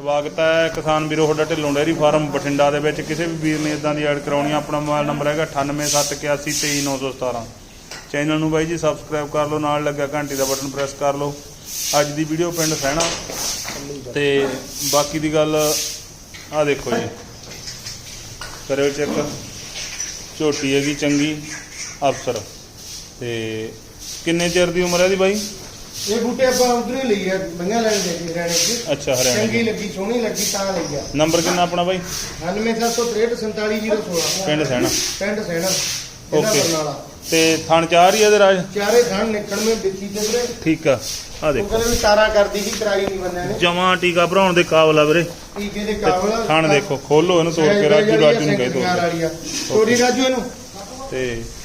ਸਵਾਗਤ ਹੈ ਕਿਸਾਨ ਵੀਰੋ ਤੁਹਾਡਾ ਢਿੱਲੋਂ ਡੇਅਰੀ ਫਾਰਮ ਬਠਿੰਡਾ ਦੇ ਵਿੱਚ। ਕਿਸੇ ਵੀ ਵੀਰ ਨੇ ਇਦਾਂ ਦੀ ਐਡ ਕਰਾਉਣੀ ਆ, ਆਪਣਾ ਮੋਬਾਈਲ ਨੰਬਰ ਹੈਗਾ 9871823917 ਚੈਨਲ ਨੂੰ ਬਾਈ ਜੀ ਸਬਸਕ੍ਰਾਈਬ ਕਰ ਲਓ ਨਾਲ ਲੱਗਾ ਘੰਟੀ ਦਾ ਬਟਨ ਪ੍ਰੈਸ ਕਰ ਲਓ। ਅੱਜ ਦੀ ਵੀਡੀਓ ਪਿੰਡ ਸਹਿਣਾ। ਤੇ ਬਾਕੀ ਦੀ ਗੱਲ ਆ ਦੇਖੋ ਜੀ। ਕਰਿਓ ਚੈੱਕ ਝੋਟੀ ਹੈਗੀ ਚੰਗੀ ਅਫਸਰ। ਤੇ ਕਿੰਨੇ ਚਿਰ ਦੀ ਉਮਰ ਹੈ ਦੀ ਬਾਈ? ਇਹ ਬੂਟੇ ਆਪਾਂ ਉਧਰ ਹੀ ਲਈ ਆ ਬੰਗਾ ਲੈਣ ਦੇ ਕੇ ਹਰਿਆਣੇ ਚ। ਅੱਛਾ ਹਰਿਆਣਾ ਚੰਗੀ ਦੀ ਲੱਗੀ ਸੋਹਣੀ ਲੱਗੀ ਤਾਂ ਲਈ ਆ। ਨੰਬਰ ਕਿੰਨਾ ਆਪਣਾ ਬਾਈ? 9763474016 ਪਿੰਡ ਸਹਿਣਾ ਪਿੰਡ ਸੈਣਾ ਬਰਨਾਲਾ। ਤੇ ਥਣ ਚਾਰ ਹੀ ਇਹਦੇ ਰਾਜ? ਚਾਰੇ ਥਾਂ ਨਿਕਲ ਮੇ ਵਿੱਚੀ ਤੇ ਵੀਰੇ। ਠੀਕ ਆ ਆ ਉਹ ਦੇਖੋ। ਕਹਿੰਦੇ ਵੀ ਤਾਰਾ ਕਰਦੀ ਸੀ ਕਰਾਈ ਨਹੀਂ ਬੰਦਿਆਂ ਨੇ। ਜਮਾ ਟੀਕਾ ਭਰਾਉਣ ਦੇ ਕਾਬਲ ਆ ਵੀਰੇ। ਟੀਕੇ ਦੇ ਕਾਬਲ ਥਣ ਦੇਖੋ ਖੋਲੋ ਇਹਨੂੰ ਤੋੜ ਕੇ ਰਾਜੂ ਰਾਜੂ ਨੂੰ ਕਹਿ ਦੋ ਤੋੜੀ ਰਾਜੂ ਇਹਨੂੰ। ਤੇ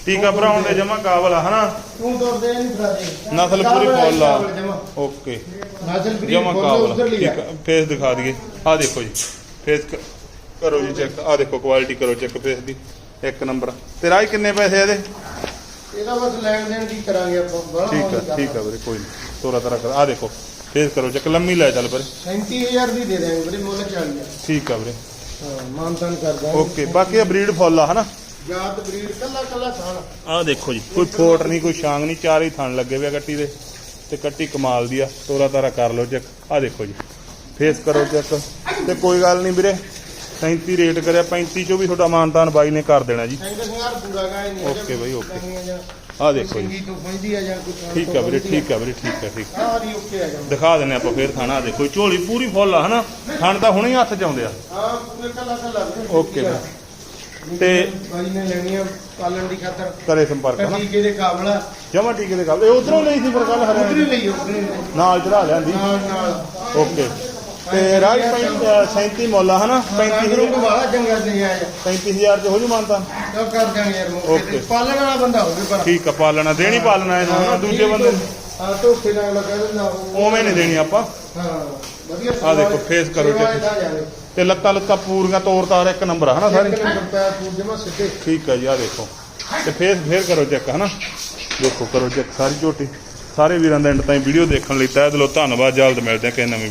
ਟੀਕਾ ਭਰਾਉਣ ਦੇ ਜਮਾ ਕਾਬਲ ਆ ਹਨਾ? ਤੂੰ ਤੋੜਦੇ ਨਹੀਂ ਫਰਾਦੇ। ਨਸਲ ਪੂਰੀ ਫੁੱਲ ਆ। ਓਕੇ। ਨਸਲ ਪੂਰੀ ਜਮਾ ਕਾਬਲ ਠੀਕ ਫੇਸ ਦਿਖਾ ਦਈਏ। ਆ ਦੇਖੋ ਜੀ। ਫੇਸ ਕਰੋ ਜੀ ਚੈੱਕ ਆ ਦੇਖੋ ਕੁਆਲਿਟੀ ਕਰੋ ਚੈੱਕ ਫੇਸ ਦੀ। ਇੱਕ ਨੰਬਰ ਤੇ ਰਾਜ ਕਿੰਨੇ ਪੈਸੇ ਇਹਦੇ? ਇਹਦਾ ਬਸ ਲੈਣ ਦੇਣ ਕੀ ਕਰਾਂਗੇ ਆਪਾਂ। ਬੜਾ ਠੀਕ ਆ ਠੀਕ ਆ ਵੀਰੇ ਕੋਈ ਨਹੀਂ ਤੋਰਾ ਤਰਾ ਕਰ। ਆ ਦੇਖੋ ਫੇਸ ਕਰੋ ਚੈੱਕ ਲੰਮੀ ਲੈ ਚੱਲ ਵੀਰੇ 37000 ਦੀ ਦੇ ਦੇਵਾਂਗੇ ਵੀਰੇ ਮੁੱਲ 40 ਆ। ਠੀਕ ਆ ਵੀਰੇ। ਹਾਂ ਮਾਨਤਨ ਕਰਦਾ। ਓਕੇ ਬਾਕੀ ਇਹ ਬਰੀਡ ਫੁੱਲ ਆ ਹਨਾ? ਜਾਤ ਬਰੀਡ ਕੱਲਾ ਕੱਲਾ ਥਾਣ ਆਹ ਦੇਖੋ ਜੀ ਕੋਈ ਫੋਟ ਨਹੀਂ ਕੋਈ ਛਾਂਗ ਨਹੀਂ ਚਾਰ ਹੀ ਥਣ ਲੱਗੇ ਹੋਏ ਆ ਕੱਟੀ ਦੇ। ਤੇ ਕੱਟੀ ਕਮਾਲ ਦੀ ਆ ਤੋਰਾ ਤਾਰਾ ਕਰ ਲਓ ਚੈੱਕ। ਆਹ ਦੇਖੋ ਜੀ ਫੇਸ ਕਰੋ ਚੈੱਕ। ਤੇ ਕੋਈ ਗੱਲ ਨਹੀਂ ਵੀਰੇ 37 ਰੇਟ ਕਰਿਆ 35 ਚੋਂ ਵੀ ਤੁਹਾਡਾ ਮਾਨਤਾਨ ਬਾਈ ਨੇ ਕਰ ਦੇਣਾ ਜੀ। ਸਿੰਘ ਸਿੰਘਾਰ ਪੂਰਾ ਗਾਇ ਨਹੀਂ ਓਕੇ ਬਾਈ, ਓਕੇ। ਆਹ ਦੇਖੋ ਜੀ। ਸੰਗੀ ਤੋਂ ਫੰਦੀ ਆ ਜਾਂ ਕੋਈ ਠੀਕ ਆ ਵੀਰੇ ਠੀਕ ਆ ਵੀਰੇ ਠੀਕ ਆ ਠੀਕ ਆ। ਸਾਰੀ ਓਕੇ ਆ ਜਾਂ ਦਿਖਾ ਦਿੰਨੇ ਆਪਾਂ ਫੇਰ ਥਾਣਾ ਦੇਖੋ ਝੋਲੀ ਪੂਰੀ ਫੁੱਲ ਆ ਹਨਾ? ਥਣ ਤਾਂ ਹੁਣੇ ਹੱਥ ਚ ਆਉਂਦੇ ਆ। ਹਾਂ ਪੂਰੇ ਕੱਲਾ ਕੱਲਾ ਓਕੇ ਤੇ ਬਾਈ ਨੇ ਲੈਣੀ ਆ ਪਾਲਣ ਦੀ ਖਾਤਰ। ਕਰੇ ਸੰਪਰਕ ਹਨਾ ਟੀਕੇ ਦੇ ਕਾਬਲ ਆ ਜਮਾ ਟੀਕੇ ਦੇ ਗੱਲ ਇਹ ਉਧਰੋਂ ਲਈ ਸੀ ਪਰ ਕੱਲ ਉਧਰ ਹੀ ਹਰਿਆਣਾ ਲਈ ਉਧਰ ਹੀ ਲਈ। ਨਾਲ ਚੜਾ ਲਿਆਂਦੀ ਨਾਲ ਨਾਲ। ਓਕੇ। ਤੇ ਰਾਜ 37 ਮੁੱਲ ਆ ਹਨਾ 35 35 ਨੂੰ ਵਾਲਾ ਚੰਗਾ ਨਹੀਂ ਆਇਆ 35000 ਚ ਹੋ ਜੂ ਮਾਨਤਾ? ਤਾਂ ਕਰ ਦਾਂਗੇ ਯਾਰ ਮੌਕੇ ਤੇ। ਪਾਲਣ ਵਾਲਾ ਬੰਦਾ ਹੋਵੇ ਪਰ ਠੀਕ ਆ ਪਾਲਣਾ ਦੇਣੀ ਪਾਲਣਾ ਇਹਨੂੰ ਹਨਾ? ਦੂਜੇ ਬੰਦੇ ਨੂੰ। ਹਾਂ ਧੋਖੇ ਨਾਲ ਲੱਗਾ ਦਿੰਦਾ ਉਹ। ਉਵੇਂ ਨਹੀਂ ਦੇਣੀ ਆਪਾਂ। ਹਾਂ ਵਧੀਆ ਆਹ ਦੇਖੋ, face ਕਰੋ ਸੇਵਾ check। ਇਹਦਾ ਜਾਵੇ ਤੇ ਲੱਤਾਂ ਲੱਤਾਂ ਪੂਰੀਆਂ ਤੋਰ ਤਾਰ ਇੱਕ ਨੰਬਰ ਆ ਹਨਾ ਸਾਰੀ? ਇੱਕ ਨੰਬਰ ਪੈਰ ਪੂਰ ਜਮਾ ਸਿੱਧੇ। ਠੀਕ ਆ ਜੀ ਆ ਦੇਖੋ। ਤੇ ਫੇਰ ਫੇਰ ਕਰੋ ਚੈੱਕ ਹਨਾ? ਦੇਖੋ ਕਰੋ ਚੈੱਕ ਸਾਰੀ ਝੋਟੀ। ਸਾਰੇ ਵੀਰਾਂ ਦਾ ਐਂਡ ਤਾਈਂ ਵੀਡੀਓ ਦੇਖਣ ਲਈ ਤਹਿ ਦਿਲੋਂ ਧੰਨਵਾਦ ਜਲਦ ਮਿਲਦੇ ਆ ਕਿਸੇ ਨਵੀਂ